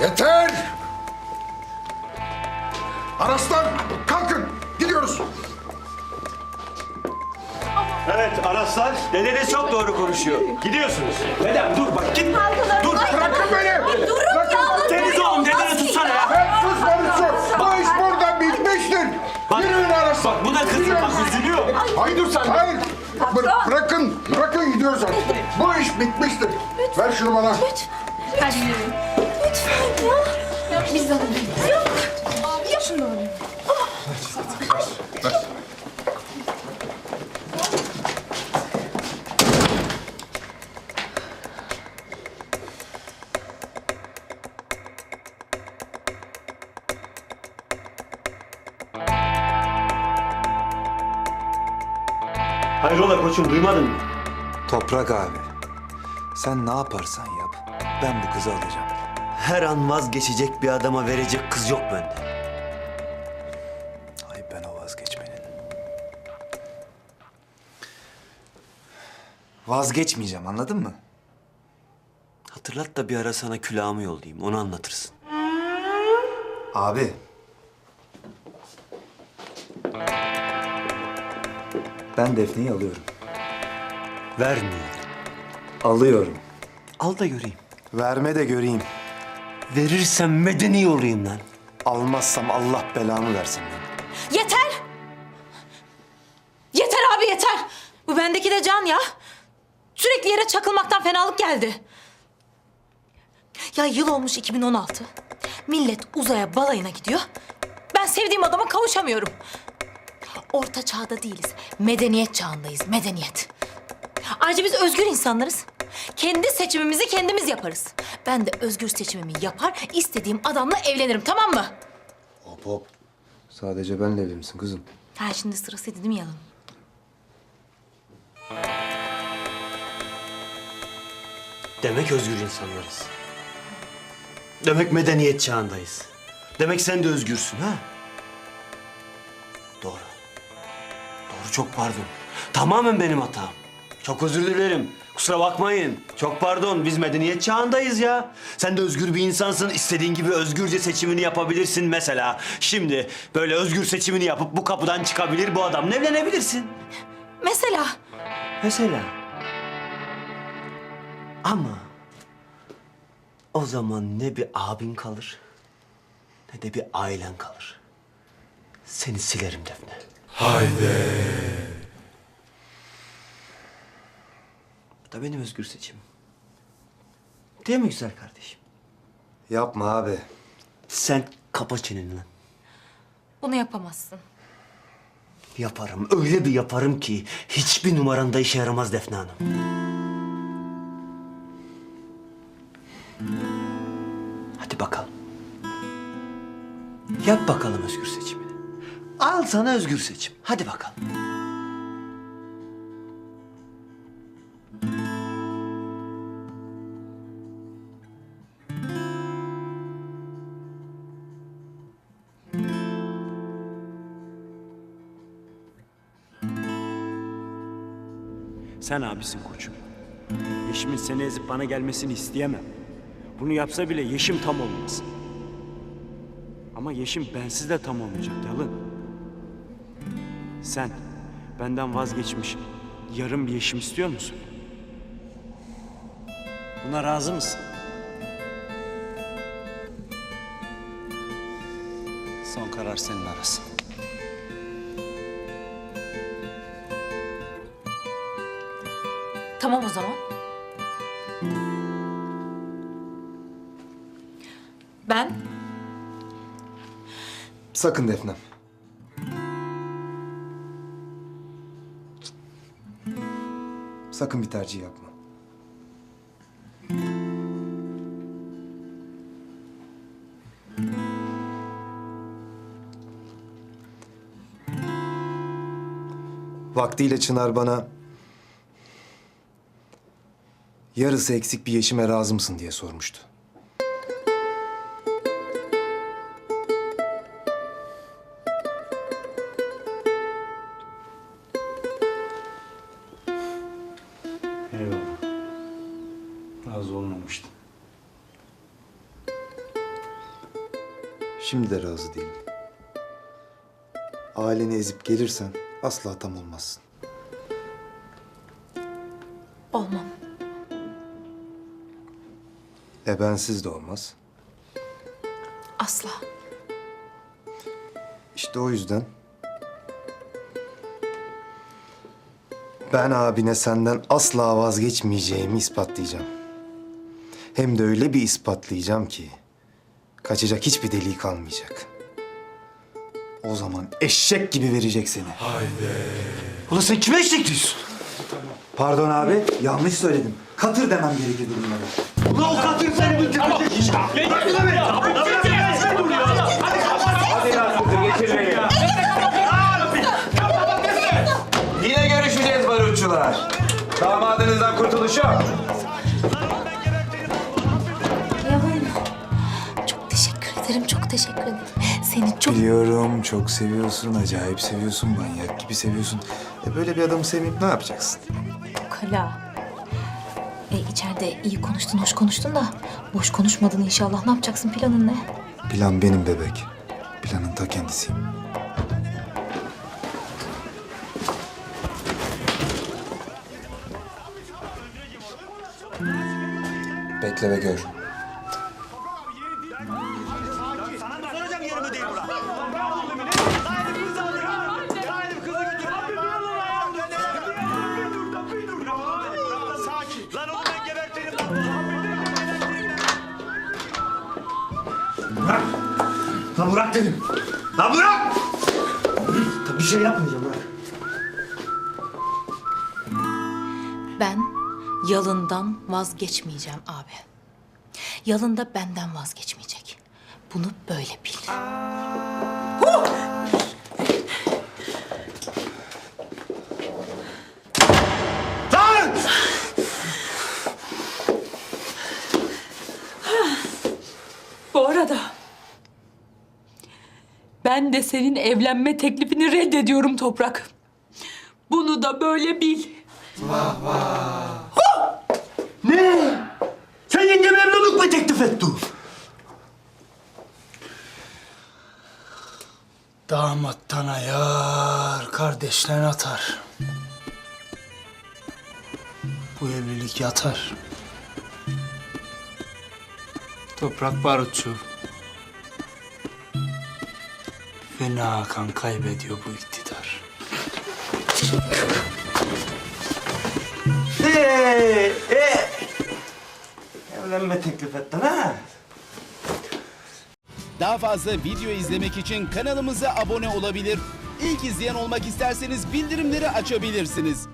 Yeter! Araslar kalkın gidiyoruz. Evet Araslar, dedeniz çok doğru konuşuyor. Gidiyorsunuz. Dedem dur bak git. Dur. Bırakın beni. Durun ya. Deniz oğlum dedeni tutsana ya. Ben sus konuşuyor. Bu iş burada bitmiştir. Bak- Yürüyün Araslar. Bak bu da kızım bak üzülüyor. Hayır dur sen. Hayır. Bır- bırakın. Bırakın gidiyoruz artık. Bu iş bitmiştir. Ver şunu bana. Lütfen ya. Hayrola koçum duymadın mı? Toprak abi. Sen ne yaparsan yap. Ben bu kızı alacağım. Her an vazgeçecek bir adama verecek kız yok bende. Ay ben o vazgeçmenin. Vazgeçmeyeceğim anladın mı? Hatırlat da bir ara sana külahımı yollayayım. Onu anlatırsın. Abi. Ben Defne'yi alıyorum. Vermiyorum. Alıyorum. Al da göreyim. Verme de göreyim. Verirsen medeni olayım lan. Almazsam Allah belamı versin beni. Yeter. Yeter abi yeter. Bu bendeki de can ya. Sürekli yere çakılmaktan fenalık geldi. Ya yıl olmuş 2016. Millet uzaya balayına gidiyor. Ben sevdiğim adama kavuşamıyorum. Orta çağda değiliz. Medeniyet çağındayız. Medeniyet. Ayrıca biz özgür insanlarız. Kendi seçimimizi kendimiz yaparız. Ben de özgür seçimimi yapar, istediğim adamla evlenirim tamam mı? Hop hop. Sadece benle evli misin kızım? Ha şimdi sırasıydı değil mi yalın? Demek özgür insanlarız. Demek medeniyet çağındayız. Demek sen de özgürsün ha? Çok pardon. Tamamen benim hatam. Çok özür dilerim. Kusura bakmayın. Çok pardon. Biz medeniyet çağındayız ya. Sen de özgür bir insansın. İstediğin gibi özgürce seçimini yapabilirsin mesela. Şimdi böyle özgür seçimini yapıp bu kapıdan çıkabilir bu adamla evlenebilirsin. Mesela Mesela. Ama o zaman ne bir abin kalır ne de bir ailen kalır. Seni silerim Defne. Haydi. Bu da benim özgür seçimim. Değil mi güzel kardeşim? Yapma abi. Sen kapa çeneni lan. bunu yapamazsın. Yaparım. Öyle bir yaparım ki hiçbir numaranda işe yaramaz Defne Hanım. Hadi bakalım. Yap bakalım özgür seçimini. Al sana özgür seçim. Hadi bakalım. Sen abisin koçum. Yeşim'in seni ezip bana gelmesini isteyemem. Bunu yapsa bile Yeşim tam olmaz. Ama Yeşim bensiz de tam olmayacak Yalın. Sen benden vazgeçmiş yarım bir Yeşim istiyor musun? Buna razı mısın? Son karar senin arasın. Tamam o zaman. Ben Sakın Defne. Sakın bir tercih yapma. Vaktiyle Çınar bana yarısı eksik bir yeşime razı mısın diye sormuştu. Razı olmamıştım. Şimdi de razı değilim. Aileni ezip gelirsen asla tam olmazsın. Olmam. E bensiz de olmaz. Asla. İşte o yüzden ben abine senden asla vazgeçmeyeceğimi ispatlayacağım. Hem de öyle bir ispatlayacağım ki kaçacak hiçbir deliği kalmayacak. O zaman eşek gibi verecek seni. Ulan sen kime eşlik diyorsun? Pardon abi, yanlış söyledim. Katır demem gerekirdi bunlara. Ulan o kadın seni bitirecek işte. Yine görüşeceğiz barutçular. Damadınızdan kurtuluş yok. Çok... Biliyorum çok seviyorsun, acayip seviyorsun, manyak gibi seviyorsun. E böyle bir adamı sevmeyip ne yapacaksın? Kala. E içeride iyi konuştun, hoş konuştun da boş konuşmadın inşallah. Ne yapacaksın? Planın ne? Plan benim bebek. Planın ta kendisiyim. Bekle ve gör. Lan bırak dedim. Lan bırak! Bir şey yapmayacağım bırak. Ben yalından vazgeçmeyeceğim abi. Yalın da benden vazgeçmeyecek. Bunu böyle bil. Lan! Bu arada ben de senin evlenme teklifini reddediyorum Toprak. Bunu da böyle bil. Ne? Sen yenge memnunluk mu teklif ettin? Damattan ayar, kardeşten atar. Bu evlilik yatar. Toprak barutçu. Fena kan kaybediyor bu iktidar. Ee, ee. Evlenme teklif ettin ha? Daha fazla video izlemek için kanalımıza abone olabilir. İlk izleyen olmak isterseniz bildirimleri açabilirsiniz.